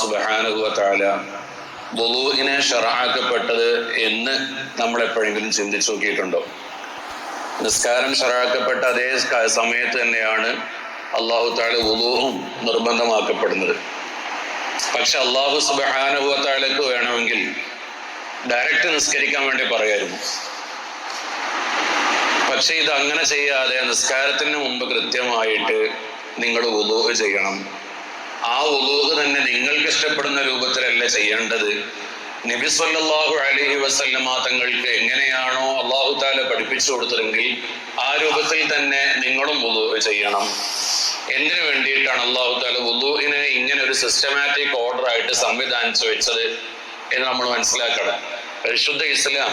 സുബാനുഭവത്താല ബുലൂഹിനെ ഷറാക്കപ്പെട്ടത് എന്ന് നമ്മൾ എപ്പോഴെങ്കിലും ചിന്തിച്ചു നോക്കിയിട്ടുണ്ടോ? നിസ്കാരം ഷറാക്കപ്പെട്ട അതേ സമയത്ത് തന്നെയാണ് അള്ളാഹു താല ഉലൂഹും നിർബന്ധമാക്കപ്പെടുന്നത്. പക്ഷെ അള്ളാഹു സുബഹാനുഭവത്താലേക്ക് വേണമെങ്കിൽ ഡയറക്റ്റ് നിസ്കരിക്കാൻ വേണ്ടി പറയായിരുന്നു. പക്ഷെ ഇത് അങ്ങനെ ചെയ്യാതെ നിസ്കാരത്തിന് മുമ്പ് കൃത്യമായിട്ട് നിങ്ങൾ ഉലൂഹ് ചെയ്യണം. ആ ഉലൂഹ് തന്നെ നിങ്ങൾക്ക് ഇഷ്ടപ്പെടുന്ന രൂപത്തിലല്ല ചെയ്യേണ്ടത്? നബി സല്ലാഹു അലഹി വസല്ലമ തങ്ങൾക്ക് എങ്ങനെയാണോ അള്ളാഹു താല പഠിപ്പിച്ചു കൊടുത്തതെങ്കിൽ ആ രൂപത്തിൽ തന്നെ നിങ്ങളും ഉലൂഹ് ചെയ്യണം. എന്തിനു വേണ്ടിയിട്ടാണ് അള്ളാഹു താല ഉലൂഹിനെ ഇങ്ങനെ ഒരു സിസ്റ്റമാറ്റിക് ഓർഡർ ആയിട്ട് സംവിധാനിച്ചു വെച്ചത് എന്ന് നമ്മൾ മനസ്സിലാക്കണം. പരിശുദ്ധ ഇസ്ലാം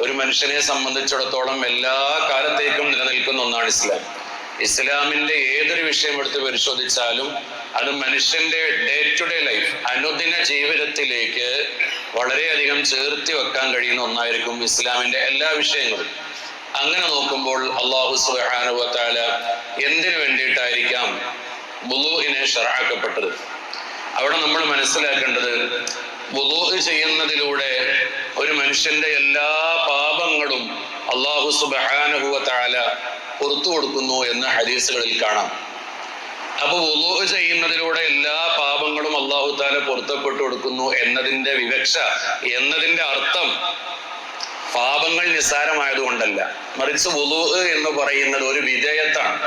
ഒരു മനുഷ്യനെ സംബന്ധിച്ചിടത്തോളം എല്ലാ കാലത്തേക്കും നിലനിൽക്കുന്ന ഒന്നാണ് ഇസ്ലാം. ഇസ്ലാമിന്റെ ഏതൊരു വിഷയം എടുത്ത് പരിശോധിച്ചാലും അത് മനുഷ്യന്റെ ഡേ ടു ഡേ ലൈഫ് അനുദിന ജീവിതത്തിലേക്ക് വളരെയധികം ചേർത്തി വെക്കാൻ കഴിയുന്ന ഒന്നായിരിക്കും ഇസ്ലാമിന്റെ എല്ലാ വിഷയങ്ങളും. അങ്ങനെ നോക്കുമ്പോൾ അള്ളാഹു സുഹാനുവത്താല എന്തിനു വേണ്ടിയിട്ടായിരിക്കാം ബുദൂഹിനെ ഷറാക്കപ്പെട്ടത് അവിടെ നമ്മൾ മനസ്സിലാക്കേണ്ടത് ബുദൂഹ് ചെയ്യുന്നതിലൂടെ ഒരു മനുഷ്യന്റെ എല്ലാ പാപങ്ങളും അള്ളാഹു സുബാനുഭവത്താല പുറത്തു കൊടുക്കുന്നു എന്ന് ഹദീസുകളിൽ കാണാം. അപ്പൊ വുളു ചെയ്യുന്നതിലൂടെ എല്ലാ പാപങ്ങളും അള്ളാഹു താല പൊരുത്തപ്പെട്ടു കൊടുക്കുന്നു എന്നതിന്റെ വിവക്ഷ എന്നതിന്റെ അർത്ഥം പാപങ്ങൾ നിസ്സാരമായതുകൊണ്ടല്ല. മറിച്ച് വുളു എന്ന് പറയുന്നത് ഒരു വിധേയത്താണ്.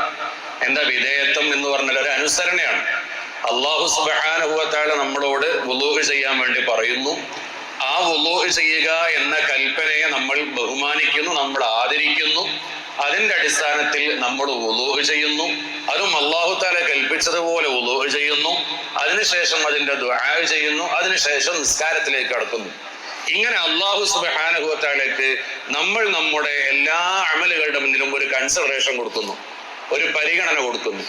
എന്താ വിധേയത്വം എന്ന് പറഞ്ഞാൽ ഒരു അനുസരണയാണ്. അള്ളാഹു സുബാനുഭവത്താല നമ്മളോട് വുളൂഹ് ചെയ്യാൻ വേണ്ടി പറയുന്നു. ആ വുളൂഹ് ചെയ്യുക എന്ന കൽപ്പനയെ നമ്മൾ ബഹുമാനിക്കുന്നു നമ്മൾ ആദരിക്കുന്നു. അതിന്റെ അടിസ്ഥാനത്തിൽ നമ്മൾ ഉലൂഹ് ചെയ്യുന്നു. അതും അള്ളാഹു താല കൽപ്പിച്ചതുപോലെ ഉലൂഹ് ചെയ്യുന്നു. അതിനുശേഷം അതിന്റെ ദുആ ചെയ്യുന്നു. അതിനുശേഷം നിസ്കാരത്തിലേക്ക് കടക്കുന്നു. ഇങ്ങനെ അള്ളാഹു സുബാനുഭവത്താലേക്ക് നമ്മൾ നമ്മുടെ എല്ലാ അമലുകളുടെ മുന്നിലും ഒരു കൺസിഡറേഷൻ കൊടുക്കുന്നു. ഒരു പരിഗണന കൊടുക്കുന്നു.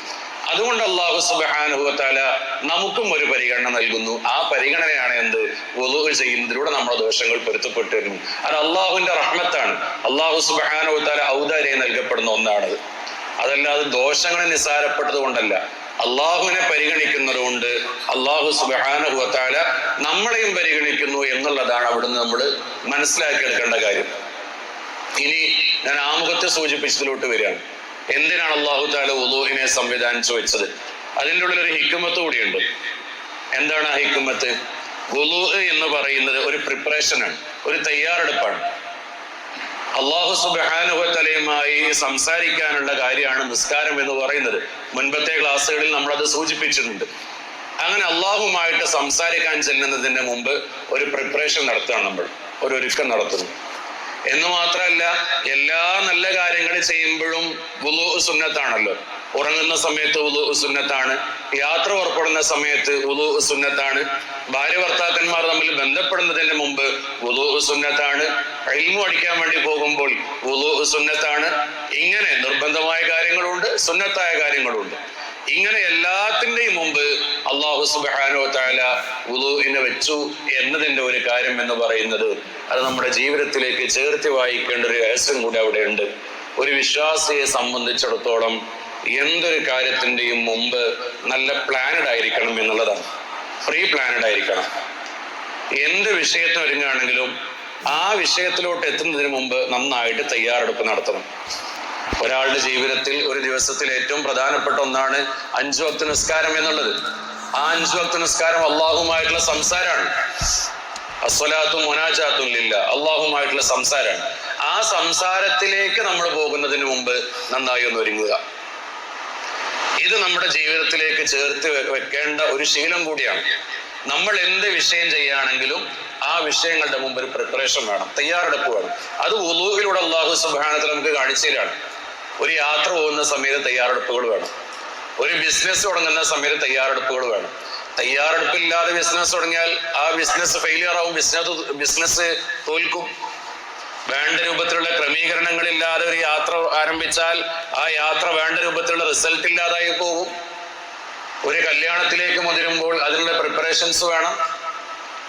അതുകൊണ്ട് അള്ളാഹു സുബാനുഭവത്താല നമുക്കും ഒരു പരിഗണന നൽകുന്നു. ആ പരിഗണനയാണ് എന്ത്? ഒതുകൾ ചെയ്യുന്നതിലൂടെ നമ്മുടെ ദോഷങ്ങൾ പൊരുത്തപ്പെട്ടു വരുന്നു അത് അള്ളാഹുവിന്റെ റഹ്മത്താണ്. അള്ളാഹു സുബാനുഭവത്താല ഔദാര്യം നൽകപ്പെടുന്ന ഒന്നാണത്. അതല്ലാതെ ദോഷങ്ങളെ നിസ്സാരപ്പെട്ടത് കൊണ്ടല്ല. അള്ളാഹുവിനെ പരിഗണിക്കുന്നത് കൊണ്ട് അള്ളാഹു സുബാനുഭവത്താല നമ്മളെയും പരിഗണിക്കുന്നു എന്നുള്ളതാണ് അവിടുന്ന് നമ്മൾ മനസ്സിലാക്കി എടുക്കേണ്ട കാര്യം. ഇനി ഞാൻ ആമുഖത്തെ സൂചിപ്പിച്ചതിലോട്ട് വരികയാണ്. എന്തിനാണ് അള്ളാഹു താല ഉദൂഹിനെ സംവിധാനിച്ചു വെച്ചത്? അതിന്റെ ഉള്ളിൽ ഒരു ഹിക്കുമത്ത് കൂടിയുണ്ട്. എന്താണ് ആ ഹിക്കുമത്ത് ഗുലൂഹ് എന്ന് പറയുന്നത് ഒരു പ്രിപ്പറേഷനാണ് ഒരു തയ്യാറെടുപ്പാണ്. അള്ളാഹു സുബാനുഭത്തലയുമായി സംസാരിക്കാനുള്ള കാര്യമാണ് നിസ്കാരം എന്ന് പറയുന്നത്. മുൻപത്തെ ക്ലാസ്സുകളിൽ നമ്മളത് സൂചിപ്പിച്ചിട്ടുണ്ട്. അങ്ങനെ അള്ളാഹുമായിട്ട് സംസാരിക്കാൻ ചെല്ലുന്നതിന് മുമ്പ് ഒരു പ്രിപ്പറേഷൻ നടത്തുകയാണ് നമ്മൾ ഒരു ഒരുക്കം നടത്തുന്നു എന്ന് മാത്രമല്ല എല്ലാ നല്ല കാര്യങ്ങൾ ചെയ്യുമ്പോഴും വുളു സുന്നത്താണല്ലോ. ഉറങ്ങുന്ന സമയത്ത് ഉലു സുന്നത്താണ്. യാത്ര പുറപ്പെടുന്ന സമയത്ത് ഉലു സുന്നത്താണ്. ഭാര്യ ഭർത്താക്കന്മാർ തമ്മിൽ ബന്ധപ്പെടുന്നതിന് മുമ്പ് ഉലു സുന്നത്താണ്. അയിൽമു അടിക്കാൻ വേണ്ടി പോകുമ്പോൾ ഉലു സുന്നത്താണ്. ഇങ്ങനെ നിർബന്ധമായ കാര്യങ്ങളുണ്ട് സുന്നത്തായ കാര്യങ്ങളുണ്ട്. ഇങ്ങനെ എല്ലാത്തിന്റെയും മുമ്പ് അള്ളാഹു സുബാനോ താല ഉദുവിനെ വെച്ചു എന്നതിന്റെ ഒരു കാര്യം എന്ന് പറയുന്നത് അത് നമ്മുടെ ജീവിതത്തിലേക്ക് ചേർത്ത് വായിക്കേണ്ട ഒരു രഹസ്യം കൂടി അവിടെ ഉണ്ട്. ഒരു വിശ്വാസിയെ സംബന്ധിച്ചിടത്തോളം എന്തൊരു കാര്യത്തിന്റെയും മുമ്പ് നല്ല പ്ലാനഡ് ആയിരിക്കണം എന്നുള്ളതാണ്. പ്രീ പ്ലാനഡ് ആയിരിക്കണം. എന്ത് വിഷയത്തിന് ഒരുങ്ങുകയാണെങ്കിലും ആ വിഷയത്തിലോട്ട് എത്തുന്നതിന് മുമ്പ് നന്നായിട്ട് തയ്യാറെടുപ്പ് നടത്തണം. ഒരാളുടെ ജീവിതത്തിൽ ഒരു ദിവസത്തിൽ ഏറ്റവും പ്രധാനപ്പെട്ട ഒന്നാണ് അഞ്ചു വക്ത നിസ്കാരം എന്നുള്ളത്. ആ അഞ്ചു വക്ത നിസ്കാരം അള്ളാഹുമായിട്ടുള്ള സംസാരമാണ്. അസ്വലാത്തും മൊനാജാത്തും ഇല്ല അള്ളാഹുമായിട്ടുള്ള സംസാരമാണ്. ആ സംസാരത്തിലേക്ക് നമ്മൾ പോകുന്നതിന് മുമ്പ് നന്നായി ഒന്ന് ഒരുങ്ങുക. ഇത് നമ്മുടെ ജീവിതത്തിലേക്ക് ചേർത്ത് വെക്കേണ്ട ഒരു ശീലം കൂടിയാണ്. നമ്മൾ എന്ത് വിഷയം ചെയ്യുകയാണെങ്കിലും ആ വിഷയങ്ങളുടെ മുമ്പ് ഒരു പ്രിപ്പറേഷൻ വേണം തയ്യാറെടുപ്പ് വേണം. അത് ഉലൂഹിലൂടെ അള്ളാഹു സുബാനത്തിൽ നമുക്ക് കാണിച്ചതിലാണ് ഒരു യാത്ര പോകുന്ന സമയത്ത് തയ്യാറെടുപ്പുകൾ വേണം. ഒരു ബിസിനസ് തുടങ്ങുന്ന സമയത്ത് തയ്യാറെടുപ്പുകൾ വേണം. തയ്യാറെടുപ്പില്ലാതെ ബിസിനസ് തുടങ്ങിയാൽ ആ ബിസിനസ് ഫെയിലിയർ ആവും ബിസിനസ് ബിസിനസ് തോൽക്കും. വേണ്ട രൂപത്തിലുള്ള ക്രമീകരണങ്ങളില്ലാതെ ഒരു യാത്ര ആരംഭിച്ചാൽ ആ യാത്ര വേണ്ട രൂപത്തിലുള്ള റിസൾട്ട് ഇല്ലാതായി പോകും. ഒരു കല്യാണത്തിലേക്ക് മുതിരുമ്പോൾ അതിനുള്ള പ്രിപ്പറേഷൻസ് വേണം.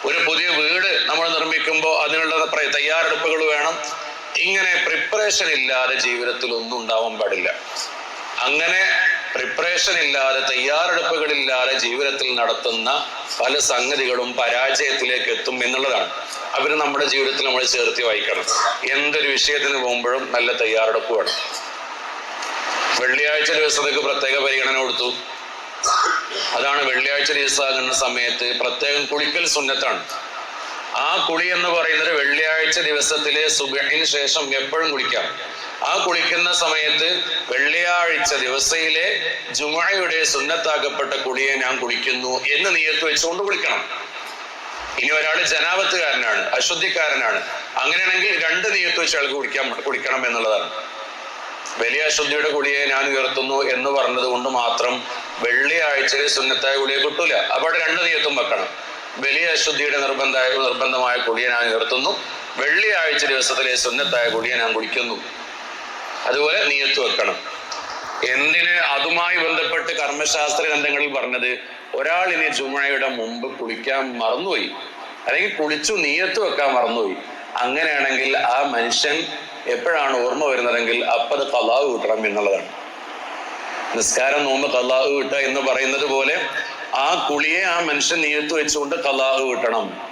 ഒരു പുതിയ വീട് നമ്മൾ നിർമ്മിക്കുമ്പോൾ അതിനുള്ള തയ്യാറെടുപ്പുകൾ വേണം. ഇങ്ങനെ പ്രിപ്പറേഷൻ ഇല്ലാതെ ജീവിതത്തിൽ ഒന്നും ഉണ്ടാവാൻ പാടില്ല. അങ്ങനെ പ്രിപ്പറേഷൻ ഇല്ലാതെ തയ്യാറെടുപ്പുകളില്ലാതെ ജീവിതത്തിൽ നടത്തുന്ന പല സംഗതികളും പരാജയത്തിലേക്ക് എത്തും എന്നുള്ളതാണ്. അവർ നമ്മുടെ ജീവിതത്തിൽ നമ്മൾ ചേർത്തി വായിക്കണം എന്തൊരു വിഷയത്തിന് പോകുമ്പോഴും നല്ല തയ്യാറെടുപ്പ് വേണം വെള്ളിയാഴ്ച ദിവസത്തേക്ക് പ്രത്യേക പരിഗണന കൊടുത്തു. അതാണ് വെള്ളിയാഴ്ച ദിവസമാകുന്ന സമയത്ത് പ്രത്യേകം കുളിക്കൽ സുന്നത്താണ്. ആ കുളി എന്ന് പറയുന്നത് വെള്ളിയാഴ്ച ദിവസത്തിലെ സുബഹിന് ശേഷം എപ്പോഴും കുളിക്കാം. ആ കുളിക്കുന്ന സമയത്ത് വെള്ളിയാഴ്ച ദിവസയിലെ ജുമയുടെ സുന്നത്താക്കപ്പെട്ട കുളിയെ ഞാൻ കുളിക്കുന്നു എന്ന് നീയത്ത് വെച്ചുകൊണ്ട് കുളിക്കണം. ഇനി ഒരാൾ ജനാപത്തുകാരനാണ് അശുദ്ധിക്കാരനാണ്. അങ്ങനെയാണെങ്കിൽ രണ്ട് നീയത്ത് വെച്ച് അയാൾക്ക് കുടിക്കാൻ കുടിക്കണം എന്നുള്ളതാണ്. വലിയ അശുദ്ധിയുടെ കുളിയെ ഞാൻ ഉയർത്തുന്നു എന്ന് പറഞ്ഞത് കൊണ്ട് മാത്രം വെള്ളിയാഴ്ചയിലെ സുന്നത്തായ കുളിയെ കിട്ടൂല. അപ്പൊ അവിടെ രണ്ട് നീയത്തും വെക്കണം. വലിയ അശുദ്ധിയുടെ നിർബന്ധമായ നിർബന്ധമായ കുളിയെ ഞാൻ ഉയർത്തുന്നു. വെള്ളിയാഴ്ച ദിവസത്തിലെ സുന്നത്തായ കുളിയെ ഞാൻ കുടിക്കുന്നു അതുപോലെ നീയത്ത് വെക്കണം. എന്തിന് അതുമായി ബന്ധപ്പെട്ട് കർമ്മശാസ്ത്ര ഗ്രന്ഥങ്ങളിൽ പറഞ്ഞത്? ഒരാൾ ഇനി ജുമഴയുടെ മുമ്പ് കുളിക്കാൻ മറന്നുപോയി. അല്ലെങ്കിൽ കുളിച്ചു നീയത്ത് വെക്കാൻ മറന്നുപോയി. അങ്ങനെയാണെങ്കിൽ ആ മനുഷ്യൻ എപ്പോഴാണ് ഓർമ്മ വരുന്നതെങ്കിൽ അപ്പത് കലാവ് കിട്ടണം എന്നുള്ളതാണ്. നിസ്കാരം നോമ്പ് കലാവ് കിട്ടുക എന്ന് പറയുന്നത് പോലെ ആ കുളിയെ ആ മനുഷ്യൻ നീയത്ത് വെച്ചുകൊണ്ട് കലാവ് കിട്ടണം.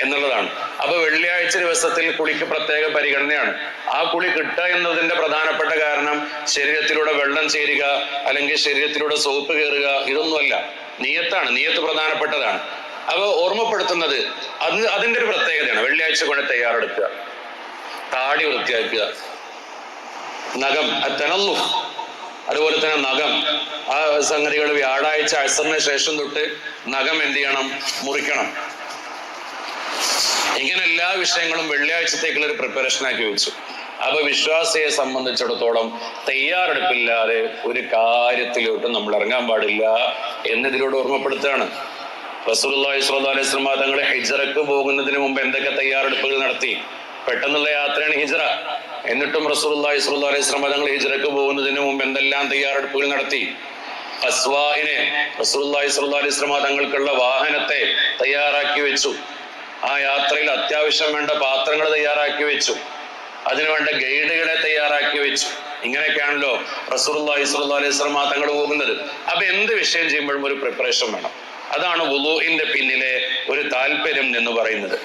എന്നുള്ളതാണ്. അപ്പൊ വെള്ളിയാഴ്ച ദിവസത്തിൽ കുളിക്ക് പ്രത്യേക പരിഗണനയാണ്. ആ കുളി കിട്ടുക എന്നതിന്റെ പ്രധാനപ്പെട്ട കാരണം ശരീരത്തിലൂടെ വെള്ളം ചേരുക അല്ലെങ്കിൽ ശരീരത്തിലൂടെ സോപ്പ് കയറുക ഇതൊന്നുമല്ല. നീയത്താണ് നീയത്ത് പ്രധാനപ്പെട്ടതാണ്. അപ്പൊ ഓർമ്മപ്പെടുത്തുന്നത് അത് അതിന്റെ ഒരു പ്രത്യേകതയാണ്. വെള്ളിയാഴ്ച കൊണ്ട് തയ്യാറെടുക്കുക. താടി വൃത്തിയാക്കുക. നഖം തെനന്നു. അതുപോലെ തന്നെ നഖം. ആ സംഗതികൾ വ്യാഴാഴ്ച അസറിന് ശേഷം തൊട്ട് നഖം എന്ത് ചെയ്യണം? മുറിക്കണം. ഇങ്ങനെ എല്ലാ വിഷയങ്ങളും വെള്ളിയാഴ്ചത്തേക്കുള്ള ഒരു പ്രിപ്പറേഷൻ ആക്കി വെച്ചു. അപ്പൊ വിശ്വാസിയെ സംബന്ധിച്ചിടത്തോളം തയ്യാറെടുപ്പില്ലാതെ ഒരു കാര്യത്തിലോട്ടും നമ്മൾ ഇറങ്ങാൻ പാടില്ല എന്നതിലൂടെ ഓർമ്മപ്പെടുത്തുകയാണ്. റസൂലുള്ളാഹി തങ്ങളെ ഹിജ്റക്ക് പോകുന്നതിന് മുമ്പ് എന്തൊക്കെ തയ്യാറെടുപ്പുകൾ നടത്തി? പെട്ടെന്നുള്ള യാത്രയാണ് ഹിജറ. എന്നിട്ടും റസൂലുള്ളാഹി സ്വല്ലല്ലാഹി അലൈഹി വസല്ലം തങ്ങൾ ഹിജ്റക്ക് പോകുന്നതിന് മുമ്പ് എന്തെല്ലാം തയ്യാറെടുപ്പുകൾ നടത്തി? അസ്വാഹിനെ സ്വല്ലല്ലാഹി അലൈഹി വസല്ലം തങ്ങൾക്കുള്ള വാഹനത്തെ തയ്യാറാക്കി വെച്ചു. ആ യാത്രയിൽ അത്യാവശ്യം വേണ്ട പാത്രങ്ങൾ തയ്യാറാക്കി വെച്ചു. അതിനുവേണ്ട ഗൈഡുകളെ തയ്യാറാക്കി വെച്ചു. ഇങ്ങനെയൊക്കെയാണല്ലോ റസൂലുള്ളാഹി ഇസ്രുല്ലാ അലൈഹി വസല്ലം തങ്ങൾ പോകുന്നത്. അപ്പൊ എന്ത് വിഷയം ചെയ്യുമ്പോഴും ഒരു പ്രിപ്പറേഷൻ വേണം. അതാണ് വുളുവിന്റെ പിന്നിലെ ഒരു താല്പര്യം എന്ന് പറയുന്നത്.